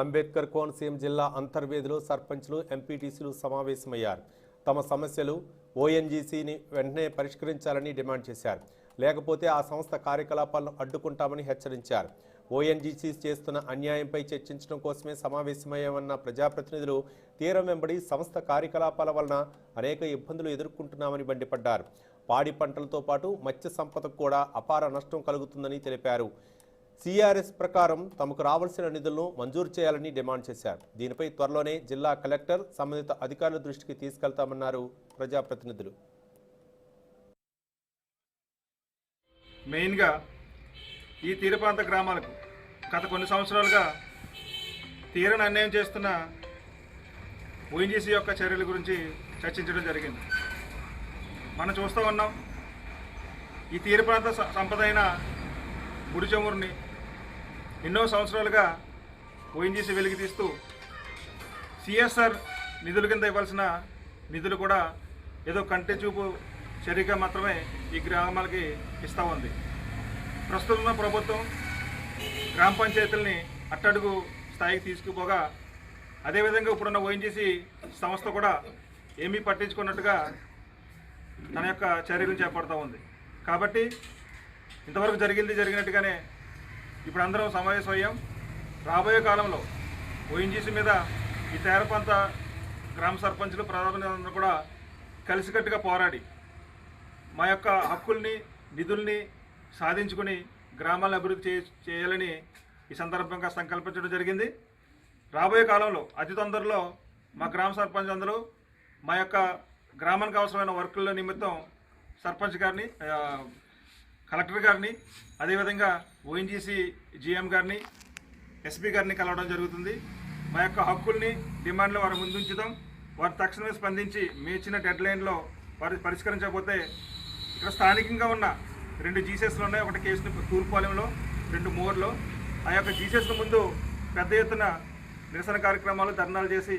అంబేద్కర్ కోనసీమ జిల్లా అంతర్వేదిలో సర్పంచ్లు ఎంపీటీసీలు సమావేశమయ్యారు. తమ సమస్యలు ఓఎన్జీసీని వెంటనే పరిష్కరించాలని డిమాండ్ చేశారు. లేకపోతే ఆ సంస్థ కార్యకలాపాలను అడ్డుకుంటామని హెచ్చరించారు. ఓఎన్జీసీ చేస్తున్న అన్యాయంపై చర్చించడం కోసమే సమావేశమయ్యామన్న ప్రజాప్రతినిధులు తీరం వెంబడి సంస్థ కార్యకలాపాల వలన అనేక ఇబ్బందులు ఎదుర్కొంటున్నామని బండిపడ్డారు పాడి పంటలతో పాటు మత్స్య సంపదకు కూడా అపార నష్టం కలుగుతుందని తెలిపారు. సిఆర్ఎస్ ప్రకారం తమకు రావాల్సిన నిధులను మంజూరు చేయాలని డిమాండ్ చేశారు. దీనిపై త్వరలోనే జిల్లా కలెక్టర్ సంబంధిత అధికారుల దృష్టికి తీసుకెళ్తామన్నారు ప్రజాప్రతినిధులు. మెయిన్గా ఈ తీరప్రాంత గ్రామాలకు గత కొన్ని సంవత్సరాలుగా తీరని అన్యాయం చేస్తున్న ఓఎన్జీసీ యొక్క చర్యల గురించి చర్చించడం జరిగింది. మనం చూస్తూ ఉన్నాం ఈ తీర ప్రాంత స- సంపద అయిన చమురుని ఎన్నో సంవత్సరాలుగా ఓఎన్జీసీ వెలికి తీస్తూ సిఎస్ఆర్ నిధుల కింద ఇవ్వాల్సిన నిధులు కూడా ఏదో కంటి చూపు చర్యగా మాత్రమే ఈ గ్రామాలకి ఇస్తూ ఉంది. ప్రస్తుతం ప్రభుత్వం గ్రామ పంచాయతీలని అట్టడుగు స్థాయికి తీసుకుపోగా అదేవిధంగా ఇప్పుడున్న ఓఎన్జీసీ సంస్థ కూడా ఏమీ పట్టించుకున్నట్టుగా తన యొక్క చర్యలు చేపడుతూ ఉంది. కాబట్టి ఇంతవరకు జరిగింది జరిగినట్టుగానే ఇప్పుడు అందరం సమావేశం అయ్యాం రాబోయే కాలంలో ఓఎన్జీసీ మీద ఈ తేరపంత గ్రామ సర్పంచులు ప్రధానందరూ కూడా కలిసికట్టుగా పోరాడి మా యొక్క హక్కుల్ని నిధుల్ని సాధించుకుని గ్రామాలను అభివృద్ధి చే చేయాలని ఈ సందర్భంగా సంకల్పించడం జరిగింది. రాబోయే కాలంలో అతి తొందరలో మా గ్రామ సర్పంచ్ అందరూ మా యొక్క గ్రామానికి అవసరమైన వర్కుల నిమిత్తం సర్పంచ్ గారిని కలెక్టర్ గారిని అదేవిధంగా ఓఎన్జీసీ జీఎం గారిని ఎస్పీ గారిని కలవడం జరుగుతుంది. మా యొక్క హక్కుల్ని డిమాండ్లు వారు ముందుంచుదాం. వారు తక్షణమే స్పందించి మీ ఇచ్చిన డెడ్ లైన్లో వారు పరిష్కరించకపోతే ఇక్కడ స్థానికంగా ఉన్న రెండు జీసెస్లు ఉన్నాయి. ఒకటి కేసుని తూర్పాలెంలో రెండు మోర్లో. ఆ యొక్క జీసెస్ల ముందు పెద్ద ఎత్తున నిరసన కార్యక్రమాలు ధర్నాలు చేసి